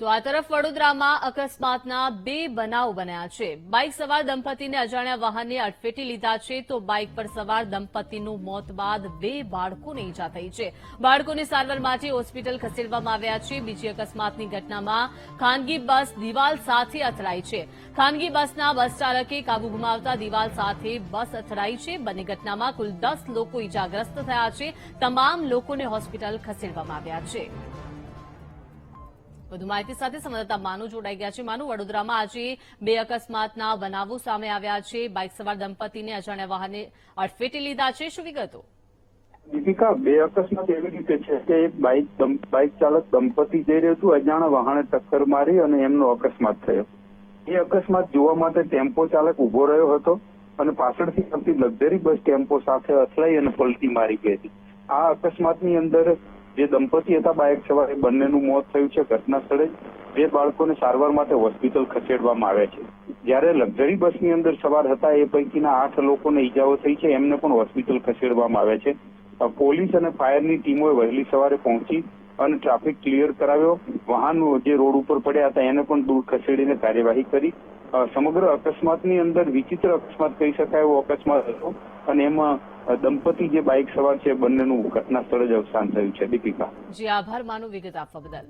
તો આ તરફ વડોદરામાં અકસ્માતના બે બનાવ બન્યા છે. બાઇક સવાર દંપતીને અજાણ્યા વાહને અડફેટી લીધા છે તો બાઇક પર સવાર દંપતીનું મોત બાદ બે બાળકોને ઈજા થઈ છે. બાળકોને સારવાર માટે હોસ્પિટલ ખસેડવામાં આવ્યા છે. બીજી અકસ્માતની ઘટનામાં ખાનગી બસ દિવાલ સાથે અથડાઈ છે. ખાનગી બસના બસ ચાલકે કાબુ ગુમાવતા દિવાલ સાથે બસ અથડાઈ છે. બંને ઘટનામાં કુલ દસ લોકો ઈજાગ્રસ્ત થયા છે. તમામ લોકોને હોસ્પિટલ ખસેડવામાં આવ્યા છે. વધુ માહિતી સાથે સંવાદદાતા માનુ જોડાઈ ગયા છે. માનુ વડોદરામાં આજે બે અકસ્માતના બનાવો સામે આવ્યા છે. બાઇક સવાર દંપતીને અજાણ્યા વાહને અડફેટે લીધા છે. શું વિગતો? દીપિકા, બે અકસ્માત એવી રીતે છે કે એક બાઇક બાઇક ચાલક દંપતી જઈ રહ્યું હતું. અજાણા વાહને ટક્કર મારી અને એમનો અકસ્માત થયો. એ અકસ્માત જોવા માટે ટેમ્પો ચાલક ઊભો રહ્યો હતો અને પાછળથી આવતી લક્ઝરી બસ ટેમ્પો સાથે અથડાઈ અને પલટી મારી ગઈ હતી. આ અકસ્માતની અંદર જે દંપતી હતા બાઇક સવારે બંનેનું મોત થયું છે ઘટના સ્થળે. બે બાળકોને સારવાર માટે હોસ્પિટલ ખસેડવામાં આવ્યા છે. જ્યારે લક્ઝરી બસની અંદર સવાર હતા, એ પૈકીના આઠ લોકોને ઈજાઓ થઈ છે, એમને પણ હોસ્પિટલ ખસેડવામાં આવ્યા છે. પોલીસ અને ફાયરની ટીમોએ વહેલી સવારે પહોંચી અને ટ્રાફિક ક્લિયર કરાવ્યો. વાહનો જે રોડ ઉપર પડ્યા હતા, એને પણ દૂર ખસેડીને કાર્યવાહી કરી. સમગ્ર અકસ્માતની અંદર વિચિત્ર અકસ્માત કહી શકાય એવો અકસ્માત હતો અને એમાં દંપતી જે બાઇક સવાર છે, બંનેનું ઘટના સ્થળે જ અવસાન થયું છે. દીપિકા. જી, આભાર માનો વિગત આપવા બદલ.